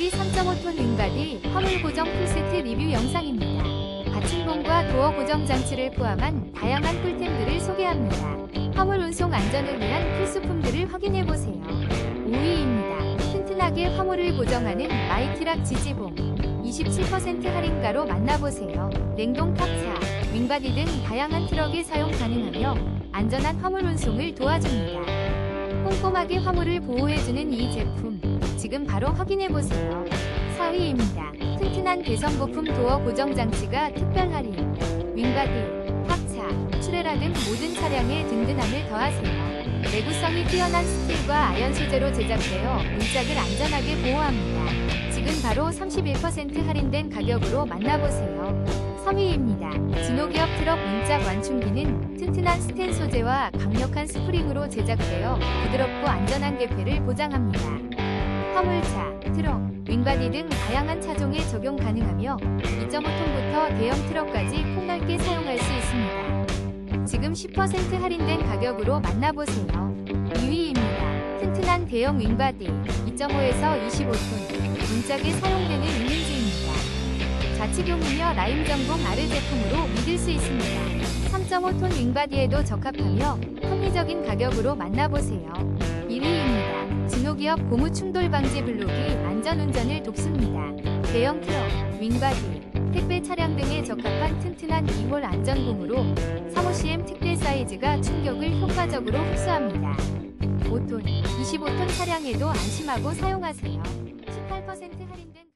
카테고리 3.5톤 윙바디 화물 고정 풀세트 리뷰 영상입니다. 받침봉과 도어 고정 장치를 포함한 다양한 꿀템들을 소개합니다. 화물 운송 안전을 위한 필수품들을 확인해 보세요. 5위입니다. 튼튼하게 화물을 고정하는 마이티락 지지봉. 27% 할인가로 만나보세요. 냉동 탑차, 윙바디 등 다양한 트럭에 사용 가능하며 안전한 화물 운송을 도와줍니다. 꼼꼼하게 화물을 보호해주는 이 제품. 지금 바로 확인해보세요. 4위입니다. 튼튼한 대성 부품 도어 고정 장치가 특별 할인. 윙바디, 탑차, 추레라 등 모든 차량에 든든함을 더하세요. 내구성이 뛰어난 스틸과 아연 소재로 제작되어 문짝을 안전하게 보호합니다. 지금 바로 31% 할인된 가격으로 만나보세요. 3위입니다. 진호기업 트럭 문짝 완충기는 튼튼한 스텐 소재와 강력한 스프링으로 제작되어 부드럽고 안전한 개폐를 보장합니다. 화물차, 트럭, 윙바디 등 다양한 차종에 적용 가능하며 2.5톤부터 대형 트럭까지 폭넓게 사용할 수 있습니다. 지금 10% 할인된 가격으로 만나보세요. 2위입니다. 튼튼한 대형 윙바디 2.5에서 25톤 문짝에 사용되는 있는지입니다. 자치교무며 라임 전공 아르 제품으로 믿을 수 있습니다. 3.5톤 윙바디에도 적합하며 합리적인 가격으로 만나보세요. 1위입니다. 진호기업 고무 충돌 방지 블록이 안전운전을 돕습니다. 대형 트럭, 윙바디, 택배 차량 등에 적합한 튼튼한 2홀 안전고무로 35cm 특대 사이즈가 충격을 효과적으로 흡수합니다. 5톤, 25톤 차량에도 안심하고 사용하세요. 18% 할인된